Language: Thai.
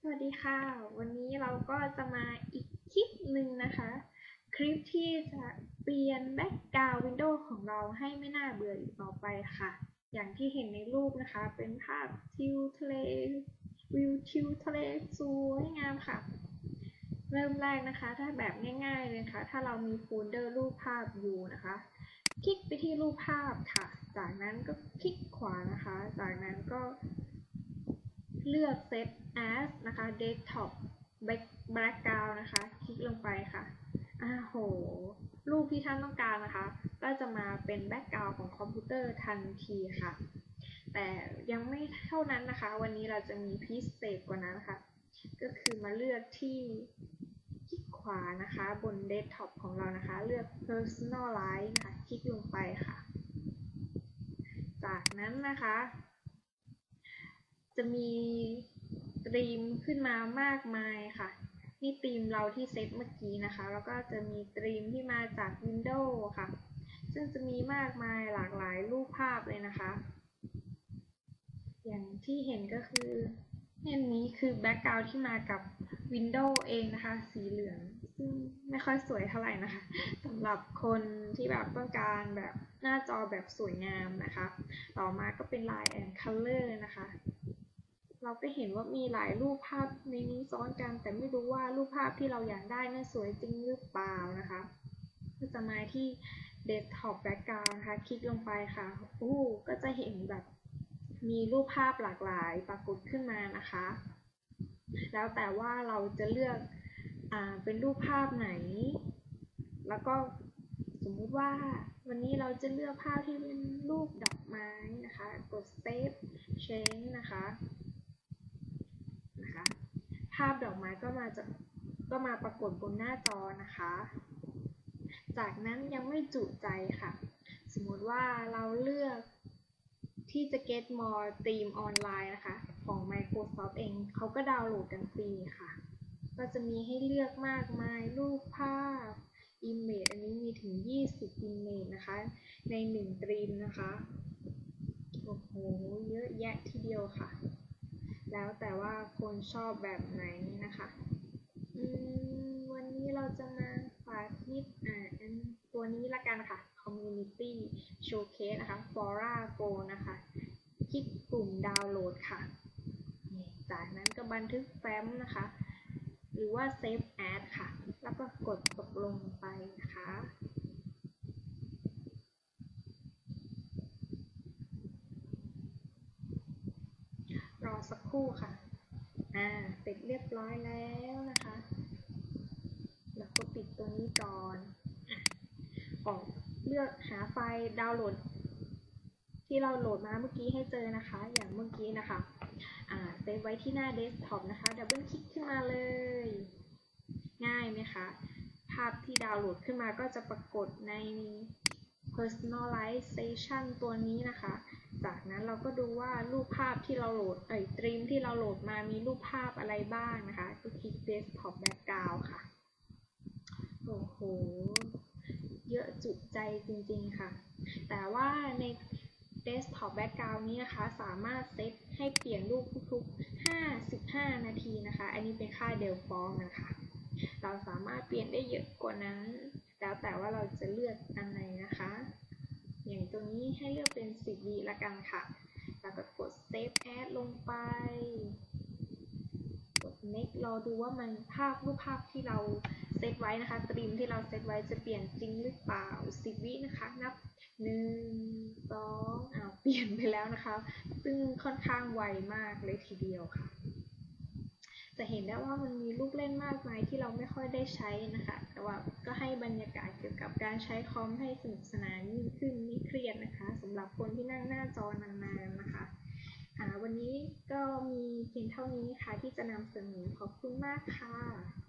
สวัสดีค่ะ วันนี้เราก็จะมาอีกคลิปหนึ่งนะคะ คลิปที่จะเปลี่ยนแบ็กกราวด์วินโดว์ของเราให้ไม่น่าเบื่ออีกต่อไปค่ะ อย่างที่เห็นในรูปนะคะ เป็นภาพทิวทะเลวิวทิวทะเลสวยงามค่ะ เริ่มแรกนะคะ ถ้าแบบง่าย ๆเลยค่ะ ถ้าเรามีโฟลเดอร์รูปภาพอยู่นะคะ คลิกไปที่รูปภาพค่ะ จากนั้นก็คลิกขวานะคะ จากนั้นก็ เลือก Set as นะคะ Desktop Background นะคะ คลิกลงไปค่ะอ้าโห รูปที่ท่านต้องการนะคะ ก็จะมาเป็นแบ็กกราวด์ของคอมพิวเตอร์ทันทีค่ะ แต่ยังไม่เท่านั้นนะคะ วันนี้เราจะมีพิเศษกว่านั้นค่ะก็คือมาเลือกที่คลิกขวานะคะ บนเดสก์ท็อปของเรานะคะ เลือก Personalize นะคะ คลิกลงไปค่ะ จากนั้นนะคะ จะมีธีมขึ้นมามากมายค่ะ นี่ธีมเราที่เซตเมื่อกี้นะคะ แล้วก็จะมีธีมที่มาจาก Windows ค่ะ ซึ่งจะมีมากมายหลากหลายรูปภาพเลยนะคะ อย่างที่เห็นก็คืออันนี้คือแบ็กกราวด์ที่มากับ Windows เองนะคะ สีเหลือง ซึ่งไม่ค่อยสวยเท่าไหร่นะคะสำหรับคนที่แบบต้องการแบบหน้าจอแบบสวยงามนะคะ ต่อมาก็เป็นลาย and color นะคะ เราก็เห็นว่ามีหลายรูปภาพในนี้ซ้อนกัน แต่ไม่รู้ว่ารูปภาพที่เราอยากได้นั้นสวยจริงหรือเปล่านะคะก็จะมาที่ desktop background นะคะ คลิกลงไปค่ะโอ้ก็จะเห็นแบบมีรูปภาพหลากหลายปรากฏขึ้นมานะคะ แล้วแต่ว่าเราจะเลือกอ่าเป็นรูปภาพไหน แล้วก็สมมุติว่าวันนี้เราจะเลือกภาพที่เป็นรูปดอกไม้นะคะ กด save change นะคะนะคะ ภาพดอกไม้ก็มาจะก็มาปรากฏบนหน้าจอนะคะ จากนั้นยังไม่จุใจค่ะ สมมติว่าเราเลือกที่จะ get more theme ออนไลน์นะคะ ของ Microsoft เองเขาก็ดาวน์โหลดกันฟรีค่ะ ก็จะมีให้เลือกมากมายรูปภาพ Image อันนี้มีถึง 20 Image นะคะ ใน1ตรีมนะคะ โอ้โห เยอะแยะทีเดียวค่ะ แล้วแต่ว่าคนชอบแบบไหนนะคะอืมวันนี้เราจะมาสาธิตอ่าตัวนี้ละกันค่ะ Community Showcase นะคะ Fora Go นะคะ คลิกปุ่มดาวน์โหลดค่ะ จากนั้นก็บันทึกแฟ้มนะคะ หรือว่า Save As ค่ะ แล้วก็กดตกลงไปนะคะ ร อสักครู่ค่ะ อ่าเสร็จเรียบร้อยแล้วนะคะ แล้วก็ปิดตัวนี้ก่อนอะออกเลือกหาไฟล์ดาวน์โหลด ที่เราโหลดมาเมื่อกี้ให้เจอนะคะ อย่างเมื่อกี้นะคะ อ่าเซฟไว้ที่หน้าเดสก์ท็อปนะคะ ดับเบิลคลิกขึ้นมาเลย ง่ายไหมคะ ภาพที่ดาวน์โหลดขึ้นมาก็จะปรากฏใน personalization ตัวนี้นะคะ จากนั้นเราก็ดูว่ารูปภาพที่เราโหลดเอ้ยตรีมที่เราโหลดมามีรูปภาพอะไรบ้างนะคะก็คลิก desktop background ค่ะ โอ้โห เยอะจุใจจริงๆค่ะ แต่ว่าใน desktop background นี้นะคะ สามารถเซตให้เปลี่ยนรูปทุกๆ 55 นาทีนะคะ อันนี้เป็นค่า default นะคะ เราสามารถเปลี่ยนได้เยอะกว่านั้น แล้วแต่ว่าเราจะเลือกอันไหนนะคะ อย่างตัวนี้ให้เลือกเป็น 10วิละกันค่ะ แล้วก็กด save as ลงไป กด next รอดูว่ามันภาพรูปภาพที่เราเซตไว้นะคะตรีมที่เราเซตไว้จะเปลี่ยนจริงหรือเปล่า 10 วินะคะนับ 1 2อ้าวเปลี่ยนไปแล้วนะคะ ซึ่งค่อนข้างไวมากเลยทีเดียวค่ะ จะเห็นได้ว่ามันมีลูกเล่นมากมายที่เราไม่ค่อยได้ใช้นะคะ แต่ว่าก็ให้บรรยากาศเกี่ยวกับการใช้คอมให้สนุกสนานยิ่งขึ้นไม่เครียดนะคะสำหรับคนที่นั่งหน้าจอนานๆนะคะอ่าวันนี้ก็มีเพียงเท่านี้ค่ะที่จะนำเสนอขอบคุณมากค่ะ